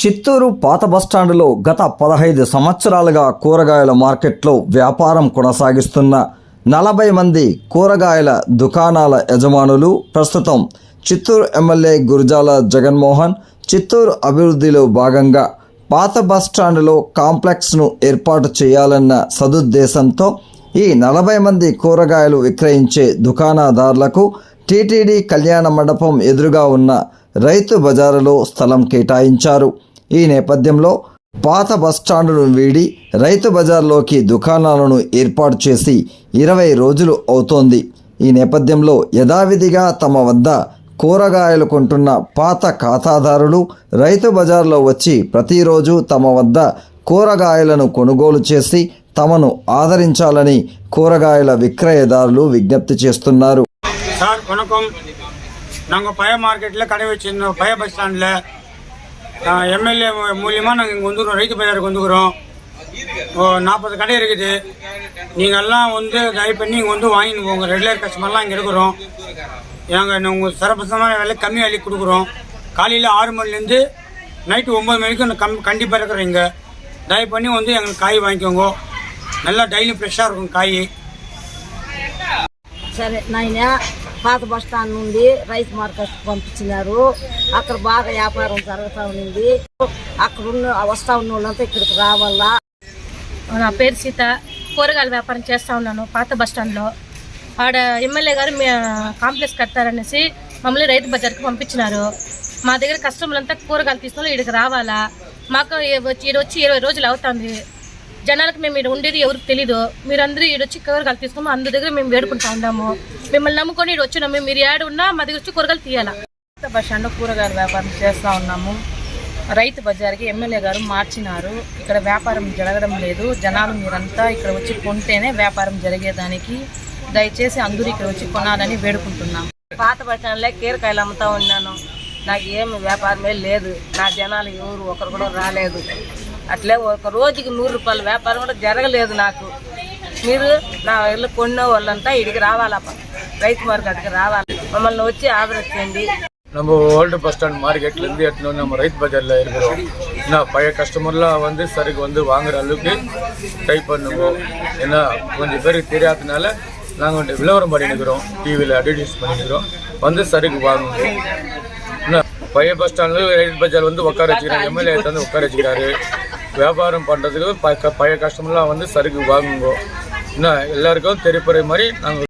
చిత్తూరు పాత బస్టాండులో గత పదహైదు సంవత్సరాలుగా కూరగాయల మార్కెట్లో వ్యాపారం కొనసాగిస్తున్న నలభై మంది కూరగాయల దుకాణాల యజమానులు ప్రస్తుతం చిత్తూరు ఎమ్మెల్యే గురజాల జగన్మోహన్ చిత్తూరు అభివృద్ధిలో భాగంగా పాత బస్టాండులో కాంప్లెక్స్ను ఏర్పాటు చేయాలన్న సదుద్దేశంతో ఈ నలభై మంది కూరగాయలు విక్రయించే దుకాణదారులకు టీటీడీ కళ్యాణ మండపం ఎదురుగా ఉన్న రైతు బజారులో స్థలం కేటాయించారు. ఈ నేపథ్యంలో పాత బస్టాండును వీడి రైతు బజార్లోకి దుకాణాలను ఏర్పాటు చేసి ఇరవై రోజులు అవుతోంది. ఈ నేపథ్యంలో యథావిధిగా తమ వద్ద కూరగాయలు కొంటున్న పాత ఖాతాదారులు రైతు బజార్లో వచ్చి ప్రతిరోజు తమ వద్ద కూరగాయలను కొనుగోలు చేసి తమను ఆదరించాలని కూరగాయల విక్రయదారులు విజ్ఞప్తి చేస్తున్నారు. సార్ வணக்கம் నాకు பய మార్కెట్లో కడవచ్చిందో வச்சுருந்தோம் బస్ స్టాండ్లో எம்எல்ஏ மூலியமாக நாங்கள் இங்கே வந்துக்கிறோம். ரைத்து பஜாருக்கு வந்துக்கிறோம். ஓ நாற்பது கடை இருக்குது. நீங்கள் எல்லாம் வந்து தயவு பண்ணி இங்கே வந்து வாங்கின்னு போங்க. ரெகுலர் கஸ்டமர்லாம் இங்கே இருக்கிறோம். நாங்கள் உங்கள் சிறப்பசமான விலை கம்மி விலைக்கு கொடுக்குறோம். காலையில் ஆறு மணிலேருந்து நைட்டு ஒம்பது மணிக்கு கம் கண்டிப்பாக இருக்கிறோம் இங்கே. தயவு பண்ணி வந்து எங்களுக்கு காய் வாங்கிக்கோங்க. நல்லா டெய்லியும் ஃப்ரெஷ்ஷாக இருக்கும் காய். சரி நான் పాత బస్ స్టాండ్ నుండి రైస్ మార్కెట్ పంపించినారు. అక్కడ బాగా వ్యాపారం జరుగుతూ ఉంది అక్కడ ఉన్న వస్తా ఉన్న వాళ్ళంతా ఇక్కడికి రావాలా నా పేరు సీత. కూరగాయల వ్యాపారం చేస్తూ ఉన్నాను పాత బస్ స్టాండ్లో ఆడ ఎమ్మెల్యే గారు మీ కాంప్లెక్స్ కడతారనేసి మమ్మల్ని రైతు బజార్కి పంపించినారు. మా దగ్గర కస్టమర్లంతా కూరగాయలు తీసుకుని ఇక్కడికి రావాలా. మాకు వచ్చి ఈడ వచ్చి ఇరవై రోజులు అవుతుంది. జనాలకు మేము ఇక్కడ ఉండేది ఎవరికి తెలీదు. మీరందరూ ఇక్కడ వచ్చి కూరగాయలు తీసుకొని అందరి దగ్గర మేము వేడుకుంటా ఉన్నాము. మిమ్మల్ని నమ్ముకొని ఈడ వచ్చినాము మీరు ఏడు ఉన్నా మా దగ్గర వచ్చి కూరగాయలు తీయాలా. బస్టాండ్లో బస్ కూరగాయల వ్యాపారం చేస్తూ ఉన్నాము. రైతు బజార్కి ఎమ్మెల్యే గారు మార్చినారు. ఇక్కడ వ్యాపారం జరగడం లేదు. జనాలు మీరంతా ఇక్కడ వచ్చి కొంటేనే వ్యాపారం జరిగేదానికి దయచేసి అందరూ ఇక్కడ వచ్చి కొనాలని వేడుకుంటున్నాము పాత బస్ స్టాండ్లో కీరకాయలు అమ్ముతా ఉన్నాను. నాకు ఏమి వ్యాపారమే లేదు. నా జనాలు ఎవరు ఒకరు కూడా రాలేదు. అట్లే ఒక రోజుకి నూరు రూపాయల వ్యాపారం కూడా జరగలేదు నాకు మీరు నా ఇల్లు కొన్న వాళ్ళంతా ఇడికి రావాలా రైతు మార్కెట్కి రావాలి మమ్మల్ని వచ్చి ఆదరణ చేయండి நம்ம ஓல்டு பஸ் ஸ்டாண்ட் மார்க்கெட்லேருந்து எடுத்துன்னு வந்து நம்ம ரைத் பஜாரில் இருக்கிறோம் ஏன்னா பழைய கஸ்டமர்லாம் வந்து சருக்கு வந்து வாங்குற அளவுக்கு ட்ரை பண்ணுவோம் ஏன்னா கொஞ்சம் பேருக்கு தெரியாததுனால நாங்கள் வந்து விளம்பரம் பண்ணிக்கிறோம் டிவியில் அட்வர்டைஸ் பண்ணிக்கிறோம் வந்து சருக்கு வாங்குவோம் என்ன பழைய பஸ் ஸ்டாண்டில் ரைத் பஜார் வந்து உட்கார வச்சுக்கிறாங்க எம்எல்ஏ வந்து உட்கார வச்சுக்கிறாரு வியாபாரம் பண்ணுறதுக்கு ப- பழைய கஸ்டமர்லாம் வந்து சருக்கு வாங்குவோம் என்ன எல்லாருக்கும் தெரியப்படுற மாதிரி நாங்கள்